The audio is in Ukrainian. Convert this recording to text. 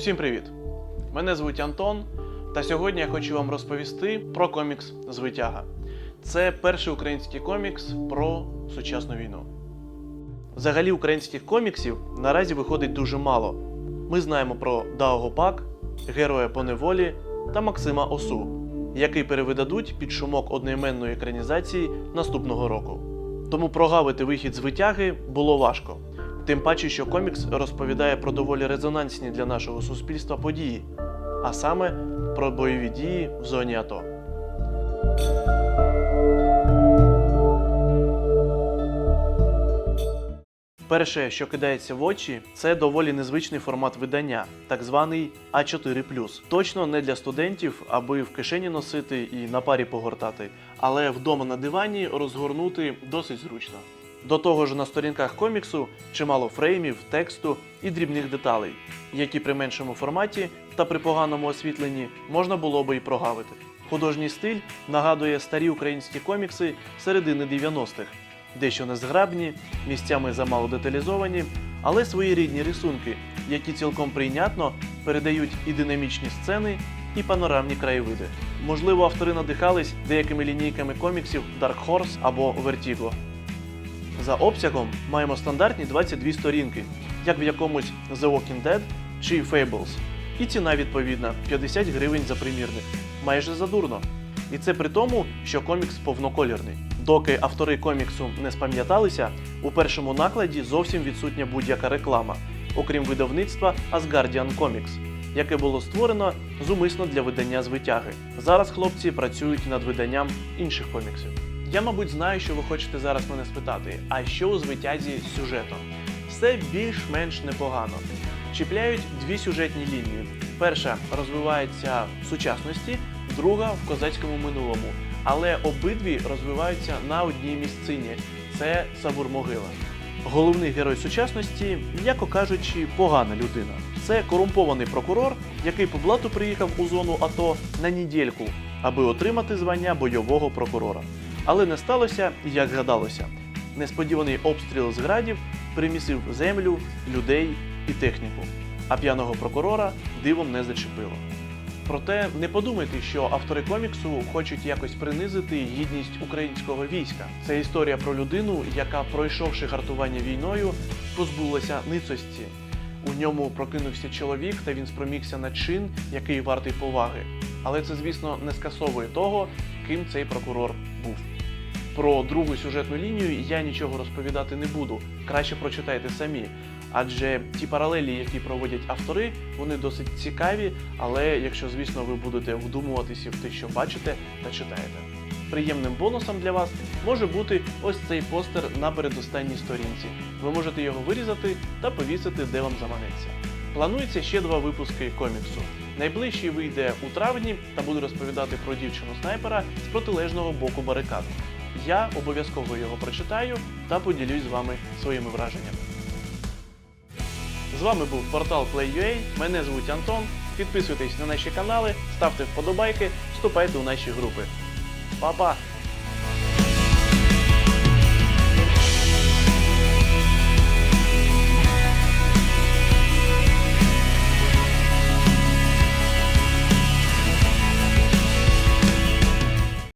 Усім привіт! Мене звуть Антон, та сьогодні я хочу вам розповісти про комікс Звитяга. Це перший український комікс про сучасну війну. Взагалі українських коміксів наразі виходить дуже мало. Ми знаємо про Дао Гопак, Героя по неволі та Максима Осу, який перевидадуть під шумок одноіменної екранізації наступного року. Тому прогавити вихід з витяги було важко. Тим паче, що комікс розповідає про доволі резонансні для нашого суспільства події, а саме про бойові дії в зоні АТО. Перше, що кидається в очі, це доволі незвичний формат видання, так званий А4 Точно не для студентів, аби в кишені носити і на парі погортати, але вдома на дивані розгорнути досить зручно. До того ж, на сторінках коміксу чимало фреймів, тексту і дрібних деталей, які при меншому форматі та при поганому освітленні можна було би і прогавити. Художній стиль нагадує старі українські комікси середини 90-х, дещо незграбні, місцями замало деталізовані, але свої рідні рисунки, які цілком прийнятно передають і динамічні сцени, і панорамні краєвиди. Можливо, автори надихались деякими лінійками коміксів Dark Horse або Vertigo. За обсягом маємо стандартні 22 сторінки, як в якомусь The Walking Dead чи Fables. І ціна відповідна 50 гривень за примірник. Майже задурно. І це при тому, що комікс повноколірний. Доки автори коміксу не спам'яталися, у першому накладі зовсім відсутня будь-яка реклама, окрім видавництва Asgardian Comics, яке було створено зумисно для видання з витяги. Зараз хлопці працюють над виданням інших коміксів. Я, мабуть, знаю, що ви хочете зараз мене спитати, а що у звитязі з сюжетом? Все більш-менш непогано. Чіпляють дві сюжетні лінії. Перша розвивається в сучасності, друга в козацькому минулому. Але обидві розвиваються на одній місцині це Сабур-Могила. Головний герой сучасності, м'яко кажучи, погана людина. Це корумпований прокурор, який по блату приїхав у зону АТО на недільку, аби отримати звання бойового прокурора. Але не сталося, як гадалося. Несподіваний обстріл з градів примісив землю, людей і техніку, а п'яного прокурора дивом не зачепило. Проте не подумайте, що автори коміксу хочуть якось принизити гідність українського війська. Це історія про людину, яка, пройшовши гартування війною, позбулася ницості. У ньому прокинувся чоловік, та він спромігся на чин, який вартий поваги. Але це, звісно, не скасовує того, ким цей прокурор був. Про другу сюжетну лінію я нічого розповідати не буду. Краще прочитайте самі. Адже ті паралелі, які проводять автори, вони досить цікаві, але якщо, звісно, ви будете вдумуватися в те, що бачите та читаєте. Приємним бонусом для вас може бути ось цей постер на передостанній сторінці. Ви можете його вирізати та повісити, де вам заманеться. Планується ще два випуски коміксу. Найближчий вийде у травні та буде розповідати про дівчину снайпера з протилежного боку барикад. Я обов'язково його прочитаю та поділюсь з вами своїми враженнями. З вами був портал Play.ua, мене звуть Антон. Підписуйтесь на наші канали, ставте вподобайки, вступайте у наші групи. Па-па!